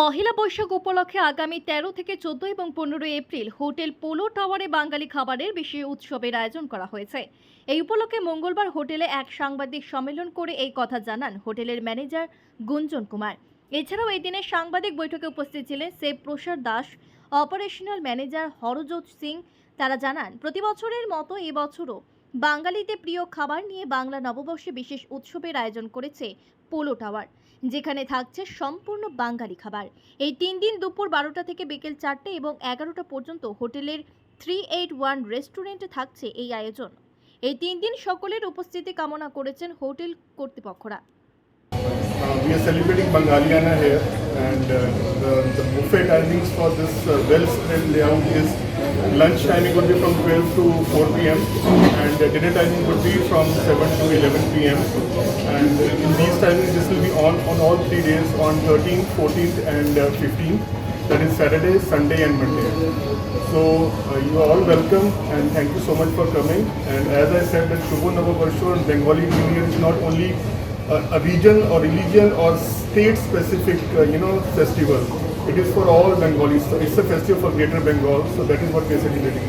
পহেলা বৈশাখ উপলক্ষে আগামী তেরো থেকে চোদ্দ এবং পনেরোই এপ্রিল হোটেল পোলো টাওয়ারে বাঙালি খাবারের বিশেষ উৎসবের আয়োজন করা হয়েছে। এই উপলক্ষে মঙ্গলবার হোটেলে এক সাংবাদিক সম্মেলন করে এই কথা জানান হোটেলের ম্যানেজার গুঞ্জন কুমার। এছাড়াও এই দিনের সাংবাদিক বৈঠকে উপস্থিত ছিলেন সেব প্রসাদ দাস, অপারেশনাল ম্যানেজার হরজোত সিং। তারা জানান, প্রতি বছরের মতো এবছরও বাঙালিদের প্রিয় খাবার নিয়ে বাংলা নববর্ষে বিশেষ উৎসবের আয়োজন করেছে পোলো টাওয়ার, যেখানে থাকছে সম্পূর্ণ বাঙালি খাবার। এই তিন দিন দুপুর বারোটা থেকে বিকেল চারটে এবং এগারোটা পর্যন্ত হোটেলের থ্রি এইট ওয়ান রেস্টুরেন্টে থাকছে এই আয়োজন। এই তিন দিন সকলের উপস্থিতি কামনা করেছেন হোটেল কর্তৃপক্ষরা। Uh, uh, the, buffet timings for this uh, well spread layout is lunch timing would be from 12 to 4 p.m. and uh, dinner timing would be from 7 to 11 p.m. And uh, in these timings, this will be on on all three days on 13th, 14th, and uh, 15th. That is Saturday, Sunday, and Monday. So uh, you are all welcome, and thank you so much for coming. And as I said, that Shubho Navabarsho and Bengali New is not only a region or religion or state specific uh, you know festival. It is for all bengalis. So it's a festival for greater bengal. So that is what we are celebrating here